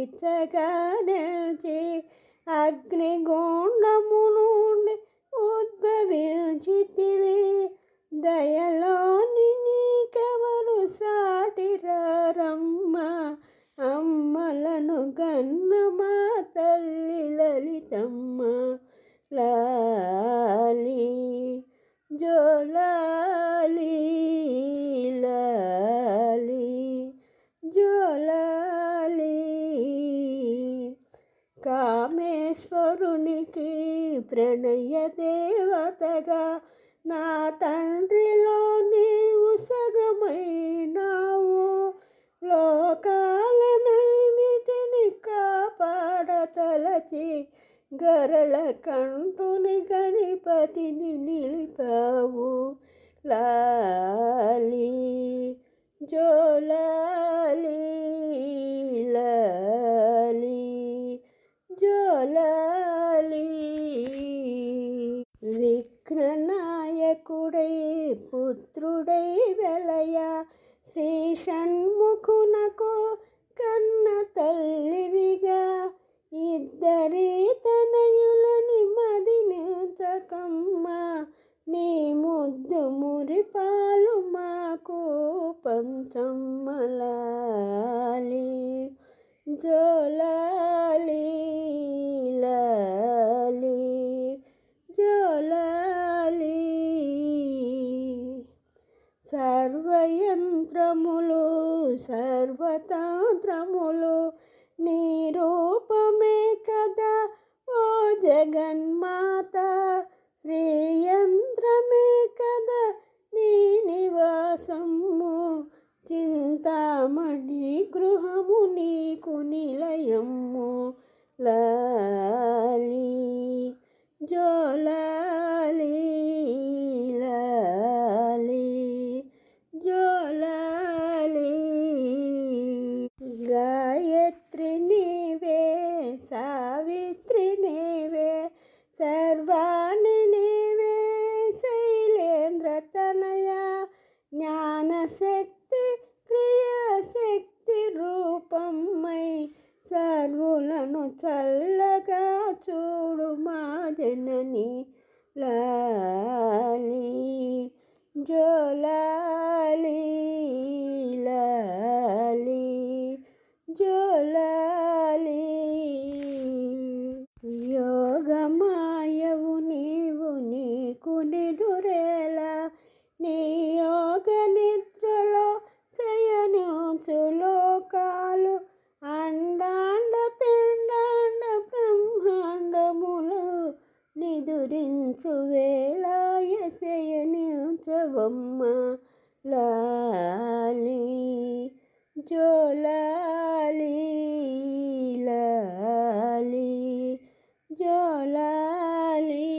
తీర్చగానే అగ్నిగుండము నుండి ఉద్భవించితివి. దయలోని నీకెవరు సాటిరారమ్మ అమ్మలను గన్న ప్రణయ దేవతగా నా తండ్రిలో నీవు సగమైనావు. లోకాలనన్నిటిని కాపాడతలచి గరళ కంటుని గణపతిని నిలిపావు. లాలి జోలాలి పుత్రుడై పుత్రుడై వెలయ. శ్రీ షణ్ముఖునకు కన్న తల్లివిగా. ఇద్దరి తనయులని మదినించకమ్మ నీ ముద్దు మురిపాలు మాకు పంచమ్మలాలి. జోలా సర్వయంత్రములు సర్వతంత్రములు నీ రూపమే కదా ఓ జగన్మాత! శ్రీయంత్రమే కదా నీ నివాసము. చింతామణి గృహము నీకు నిలయము. లాలి జోలా నీవే సావిత్రి నీవే సర్వాణి నీవే శైలేంద్ర తనయ జ్ఞానశక్తి క్రియాశక్తి రూపమై సర్వులను చల్లగా చూడు మా జనని లాలి జోలాలి లా జోలాలి యోగమాయవు నీవు నీకు నిదురేలా నీ యోగ నిద్రలో శయనించు లోకాలు అండాండ పిండాండ బ్రహ్మాండములు నిదురించు వేళాయ శయనించవమ్మ లాలి. జోలాలి లాలి జోలాలి.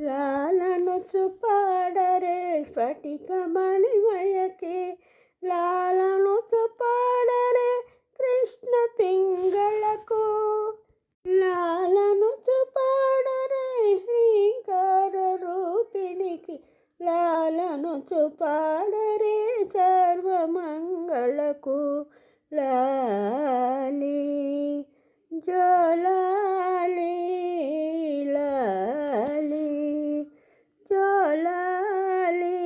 లాలను చుపాడరే స్ఫటిక మణిమయకే లాలను చుపాడరే కృష్ణ పింగళకు. లాలను చుపాడరే హ్రీంకార రూపిణికి. లాలను చుపాడరే సర్వమంగళకు లాలి జోలాలి లాలి జోలాలి.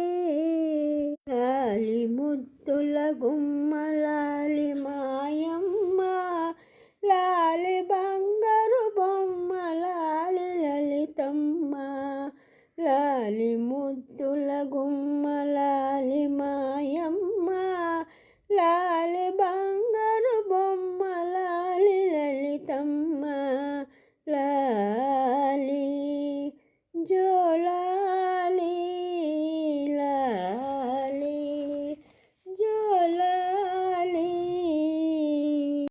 లాలి ముద్దుల గుమ్మలాలి మాయమ్మ లాలి బంగారు బొమ్మ లాలి లలితమ్మ. లాలి ముద్దుల గుమ్మ లాలి మాయమ్మ లాలి లలితమ్మ లాలి జోలా